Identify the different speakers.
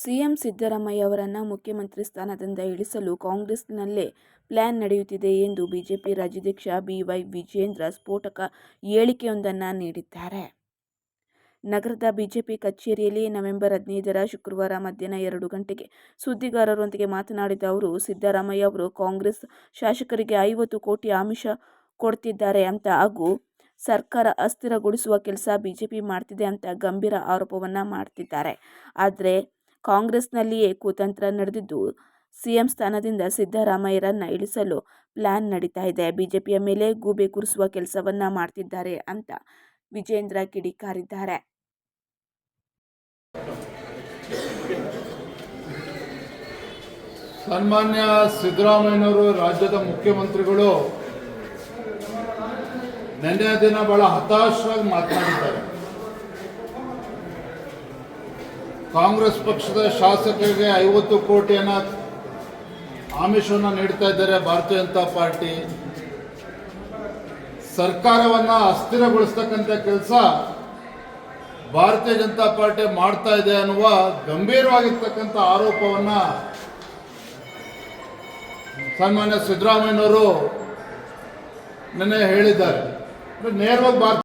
Speaker 1: CM Siddaramaiah ಅವರನ್ನು ಮುಖ್ಯಮಂತ್ರಿ ಸ್ಥಾನದಿಂದ ಇಳಿಸಲು ಕಾಂಗ್ರೆಸ್ನಲ್ಲೇ ಪ್ಲ್ಯಾನ್ ನಡೆಯುತ್ತಿದೆ ಎಂದು ಬಿಜೆಪಿ ರಾಜ್ಯಾಧ್ಯಕ್ಷ ಬಿವೈ ವಿಜೇಂದ್ರ ಸ್ಫೋಟಕ ಹೇಳಿಕೆಯೊಂದನ್ನು ನೀಡಿದ್ದಾರೆ. ನಗರದ ಬಿಜೆಪಿ ಕಚೇರಿಯಲ್ಲಿ ನವೆಂಬರ್ ಹದಿನೈದರ ಶುಕ್ರವಾರ ಮಧ್ಯಾಹ್ನ ಎರಡು ಗಂಟೆಗೆ ಸುದ್ದಿಗಾರರೊಂದಿಗೆ ಮಾತನಾಡಿದ ಅವರು, ಸಿದ್ದರಾಮಯ್ಯ ಅವರು ಕಾಂಗ್ರೆಸ್ ಶಾಸಕರಿಗೆ ಐವತ್ತು ಕೋಟಿ ಆಮಿಷ ಕೊಡ್ತಿದ್ದಾರೆ ಅಂತ ಹಾಗೂ ಸರ್ಕಾರ ಅಸ್ಥಿರಗೊಳಿಸುವ ಕೆಲಸ ಬಿಜೆಪಿ ಮಾಡ್ತಿದೆ ಅಂತ ಗಂಭೀರ ಆರೋಪವನ್ನು ಮಾಡ್ತಿದ್ದಾರೆ. ಆದರೆ ಕಾಂಗ್ರೆಸ್ನಲ್ಲಿಯೇ ಕುತಂತ್ರ ನಡೆದಿದ್ದು, ಸಿಎಂ ಸ್ಥಾನದಿಂದ ಸಿದ್ದರಾಮಯ್ಯರನ್ನ ಇಳಿಸಲು ಪ್ಲಾನ್ ನಡೀತಾ ಇದೆ. ಬಿಜೆಪಿಯ ಮೇಲೆ ಗೂಬೆ ಕೂರಿಸುವ ಕೆಲಸವನ್ನ ಮಾಡ್ತಿದ್ದಾರೆ ಅಂತ ವಿಜೇಂದ್ರ ಕಿಡಿಕಾರಿದ್ದಾರೆ.
Speaker 2: ಸನ್ಮಾನ್ಯ ಸಿದ್ದರಾಮಯ್ಯನವರು, ರಾಜ್ಯದ ಮುಖ್ಯಮಂತ್ರಿಗಳು ನಿನ್ನೆ ದಿನ ಬಹಳ ಹತಾಶವಾಗಿ ಮಾತನಾಡಿದ್ದಾರೆ. ಕಾಂಗ್ರೆಸ್ ಪಕ್ಷದ ಶಾಸಕರಿಗೆ ಐವತ್ತು ಕೋಟಿಯನ್ನ ಆಮಿಷವನ್ನು ನೀಡ್ತಾ ಇದ್ದಾರೆ ಭಾರತೀಯ ಜನತಾ ಪಾರ್ಟಿ. ಸರ್ಕಾರವನ್ನ ಅಸ್ಥಿರಗೊಳಿಸ್ತಕ್ಕಂಥ ಕೆಲಸ ಭಾರತೀಯ ಜನತಾ ಪಾರ್ಟಿ ಮಾಡ್ತಾ ಇದೆ ಅನ್ನುವ ಗಂಭೀರವಾಗಿರ್ತಕ್ಕಂಥ ಆರೋಪವನ್ನ ಸನ್ಮಾನ್ಯ ಸಿದ್ದರಾಮಯ್ಯನವರು ನಿನ್ನೆ ಹೇಳಿದ್ದಾರೆ. ನೇರವಾಗಿ